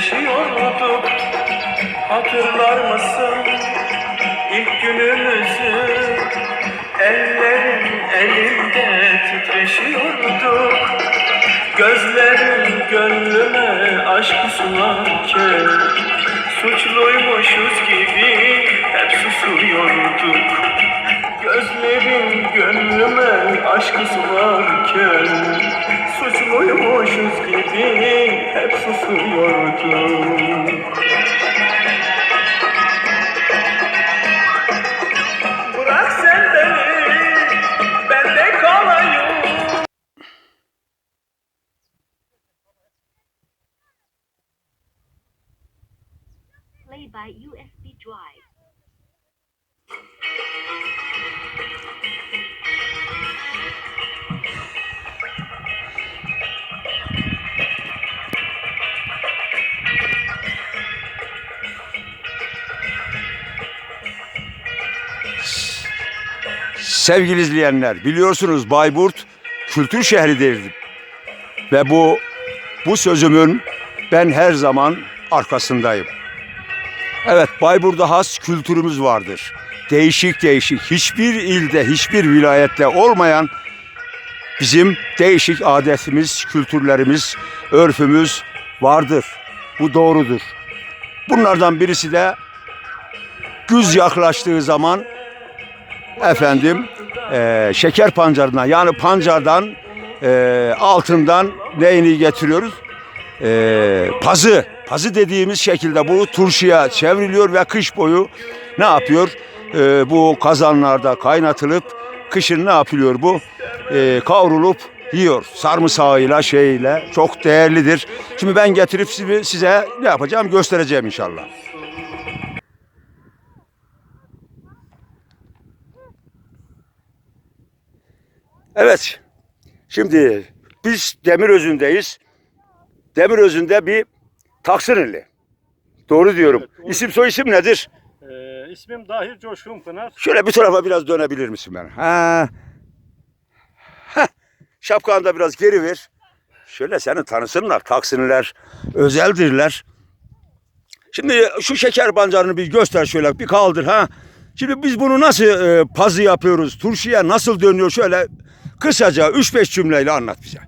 titreşiyordu Hatırlar mısın? İlk günümüzü Ellerim elimde titreşiyordu Gözlerim gönlüme aşk sularken Suçluymuşuz gibi hep susuyorduk. Gözlerim gönlüme aşk sularken Suçluymuşuz gibi hep Bırak sen beni, ben de kalayım Play by USB drive. Sevgili izleyenler, biliyorsunuz Bayburt kültür şehridir. Ve bu bu sözümün ben her zaman arkasındayım. Evet, Bayburt'ta has kültürümüz vardır. Değişik değişik, hiçbir ilde, hiçbir vilayette olmayan bizim değişik adetimiz, kültürlerimiz, örfümüz vardır. Bu doğrudur. Bunlardan birisi de güz yaklaştığı zaman efendim eee, şeker pancarına yani pancardan eee, altından neyini getiriyoruz? Eee, pazı. Pazı dediğimiz şekilde bu turşuya çevriliyor ve kış boyu ne yapıyor? Eee, bu kazanlarda kaynatılıp kışın ne yapılıyor bu? Eee, kavrulup yiyor. Sarımsağıyla şeyle çok değerlidir. Şimdi ben getirip size ne yapacağım göstereceğim inşallah. Evet. Şimdi biz Demirözü'ndeyiz. Demirözü'nde bir Taksirili. Doğru diyorum. Evet, doğru. İsim soy isim nedir? Ee, ismim Dahir Coşkun Pınar. Şöyle bir tarafa biraz dönebilir misin ben? Ha. Heh. Şapkanı da biraz geri ver. Şöyle seni tanısınlar. Taksiniler özeldirler. Şimdi şu şeker pancarını bir göster şöyle bir kaldır ha. Şimdi biz bunu nasıl e, pazı yapıyoruz? Turşuya nasıl dönüyor? Şöyle kısaca 3-5 cümleyle anlat bize.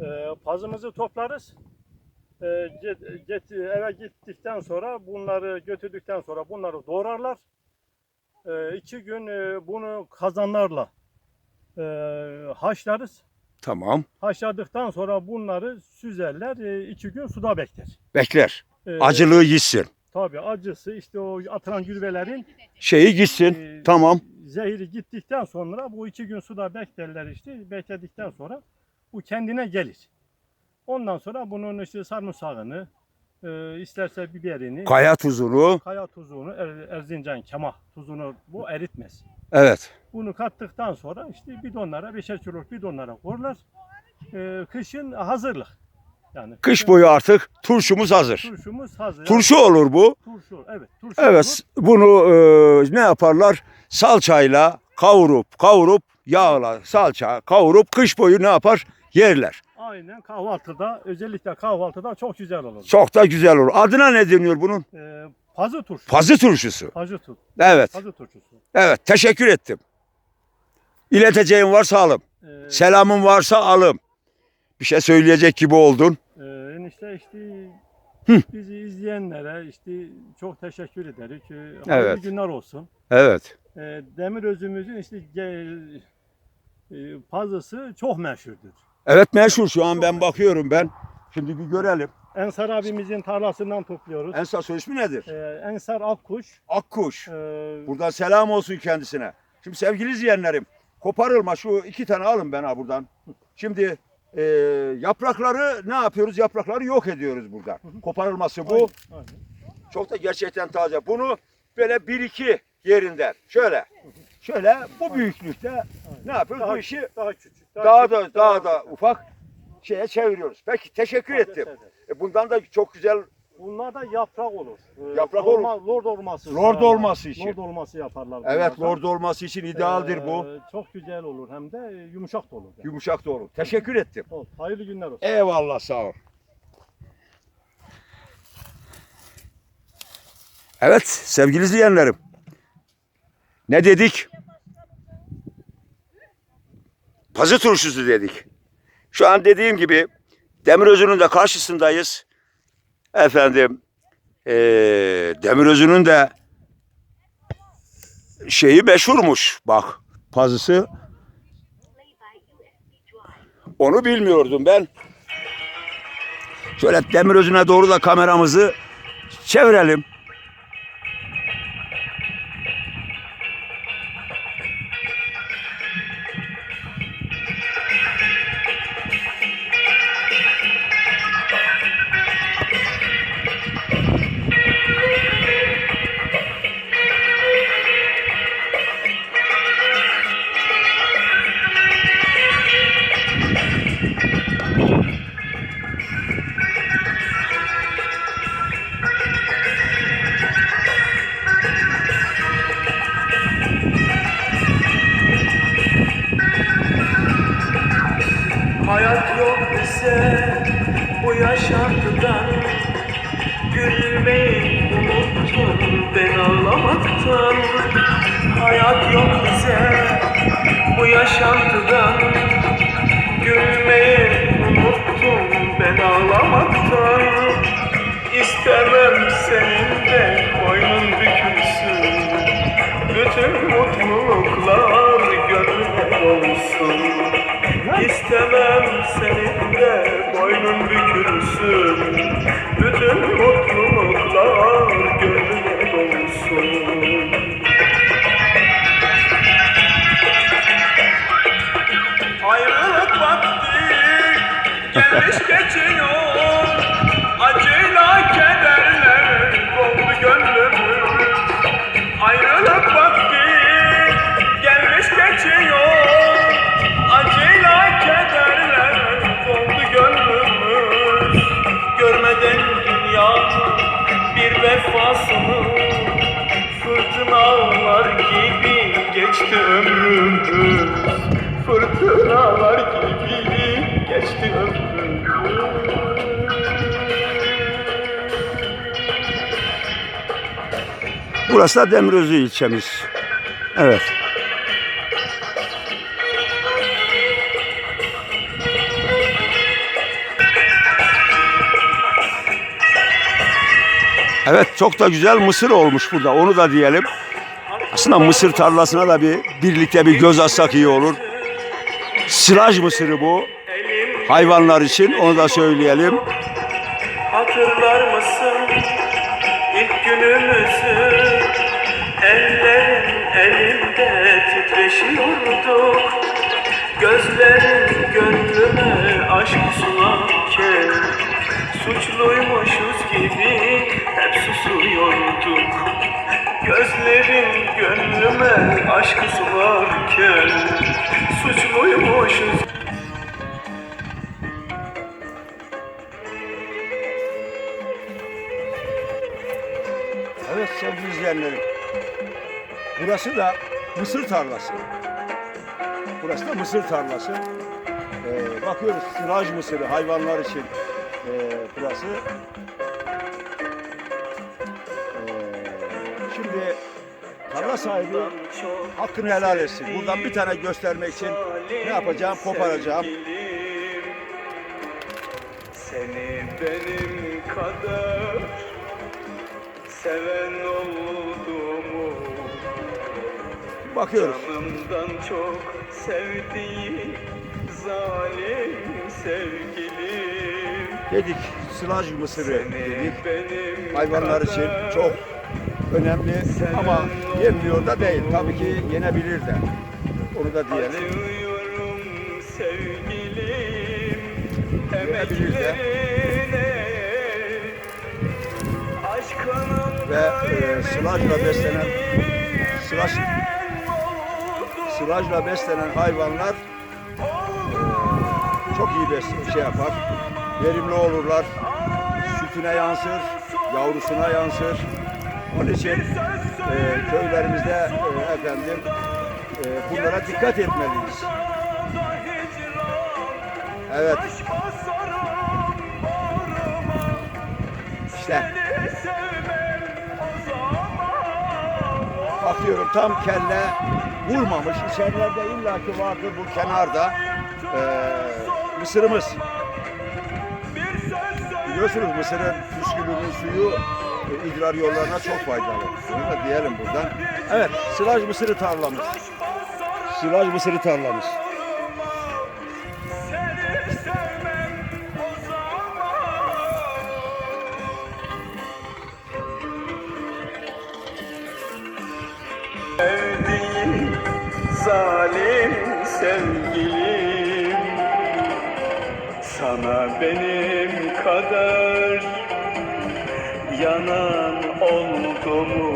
Ee, pazımızı toplarız. Ee, get- get- eve gittikten sonra bunları götürdükten sonra bunları doğrarlar. Ee, iki gün e, bunu kazanlarla e, haşlarız. Tamam. Haşladıktan sonra bunları süzerler. E, iki gün suda bekler. Bekler. Acılığı gitsin. Tabii acısı işte o atılan gübrelerin Şeyi gitsin. e, Tamam. zehri gittikten sonra bu iki gün suda beklerler işte. Bekledikten sonra bu kendine gelir. Ondan sonra bunun işte sarımsağını, e, isterse biberini, Kaya tuzunu. kaya tuzunu, Er- Erzincan kemah tuzunu bu eritmez. Evet. Bunu kattıktan sonra işte bidonlara, beşer kiloluk bidonlara koyarlar. E, kışın hazırlık. Yani Kış boyu artık turşumuz hazır. turşumuz hazır. Turşu olur bu. turşu, evet. Turşu Evet. Bunu e, ne yaparlar? Salçayla kavurup kavurup yağla salça kavurup kış boyu ne yapar? Yerler. Aynen kahvaltıda, özellikle kahvaltıda çok güzel olur. Çok da güzel olur. Adına ne deniyor bunun? E, pazı turşu. Pazı turşusu. Pazı tut. Evet. Pazı turşusu. Evet. Teşekkür ettim. İleteceğim varsa alım. E, Selamın varsa alım. Bir şey söyleyecek gibi oldun. Enişte işte Hı. bizi izleyenlere işte çok teşekkür ederiz. Evet. günler olsun. Evet. Ee, Demir özümüzün işte e, pazısı çok meşhurdur. Evet meşhur şu an ben bakıyorum ben. Şimdi bir görelim. Ensar abimizin tarlasından topluyoruz. Ensar soy ismi nedir? Ee, Ensar Akkuş. Akkuş. Ee, Buradan selam olsun kendisine. Şimdi sevgili izleyenlerim koparılma şu iki tane alın bana buradan. Şimdi e, yaprakları ne yapıyoruz? Yaprakları yok ediyoruz burada. Koparılması bu. aynen, aynen. Çok da gerçekten taze. Bunu böyle bir iki yerinden şöyle şöyle bu büyüklükte ne yapıyoruz? Daha, Bu işi daha küçük. daha küçük, da daha da küçük. ufak şeye çeviriyoruz. Peki teşekkür ettim. E, bundan da çok güzel Bunlar da yaprak olur. Ee, Yaprak olma- Lord olması. Lord olması için. Lord olması yaparlar. Evet bunlardan. lord olması için idealdir bu. Ee, çok güzel olur hem de e, yumuşak da olur. Yani. Yumuşak da olur. Teşekkür ettim. Oldu. Hayırlı günler olsun. Eyvallah sağ ol. Evet sevgili izleyenlerim. Ne dedik? Pazı turşusu dedik. Şu an dediğim gibi Demirözü'nün de karşısındayız. Efendim eee Demirözü'nün de şeyi meşhurmuş bak pazısı. Onu bilmiyordum ben. Şöyle Demirözü'ne doğru da kameramızı çevirelim. Hayat yok ise bu yaşantıdan Gülmeyi unuttum ben ağlamaktan. Hayat yok ise bu yaşantıdan Gülmeyi unuttum ben ağlamaktan. İstemem senin de boynun bükülsün Bütün mutluluklar gönlüne dolsun İstemem cười Burası da Demirözü ilçemiz. Evet. Evet çok da güzel mısır olmuş burada onu da diyelim. Aslında mısır tarlasına da bir birlikte bir göz atsak iyi olur. Sılaj mısırı bu. Hayvanlar için onu da söyleyelim. Elimde titreşiyorduk. Gözlerin gönlüme aşk sularken Suçluymuşuz gibi hep susuyorduk. Gözlerin gönlüme aşk sularken Suçluymuşuz. Evet sevgili izleyenlerim. Burası da mısır tarlası. Burası da mısır tarlası. Ee, bakıyoruz sıraj mısırı hayvanlar için ee, burası. Ee, şimdi tarla sahibi hakkını helal etsin. Buradan bir tane göstermek için ne yapacağım? Koparacağım. Seni benim kadar seven olduğumu Bakıyoruz. Canımdan çok sevdiğim zalim sevgilim Dedik sılaj mısırı dedik. hayvanlar için çok önemli ama yenmiyor da değil. Tabii ki yenebilir de. Onu da diyelim. Acıyorum sevgilim Yenebilir de. Ve e, sılajla beslenen sılaj, sılajla beslenen hayvanlar çok iyi bes şey yapar. Verimli olurlar. Sütüne yansır. yavrusuna yansır. Onun için e, köylerimizde e, efendim e, bunlara dikkat etmeliyiz. Evet işte bakıyorum tam kelle vurmamış. İçerilerde illaki vardır bu kenarda e, mısırımız. Biliyorsunuz mısırın püskülünün suyu e, idrar yollarına çok faydalı. Bunu da diyelim buradan. Evet, sılaj mısırı tarlamız. Sılaj mısırı tarlamız. Zalim sevgilim Sana benim kadar yanan oldu mu?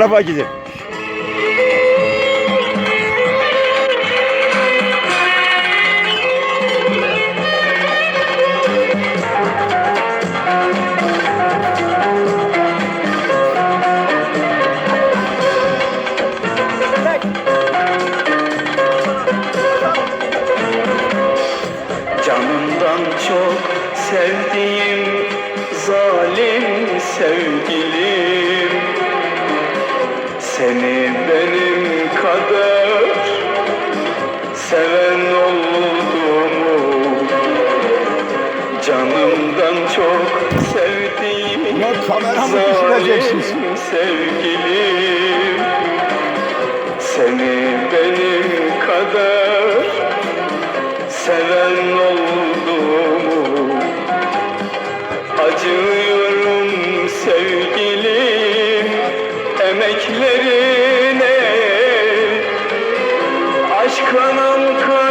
O tarafa Seni benim kadar seven oldu mu? Canımdan çok sevdiğim Ulan kameramı düşüreceksiniz. zalim sevgilim Seni benim kadar seven oldu mu? Acıyorum sevgilim emeklerine Aşkının kıymetini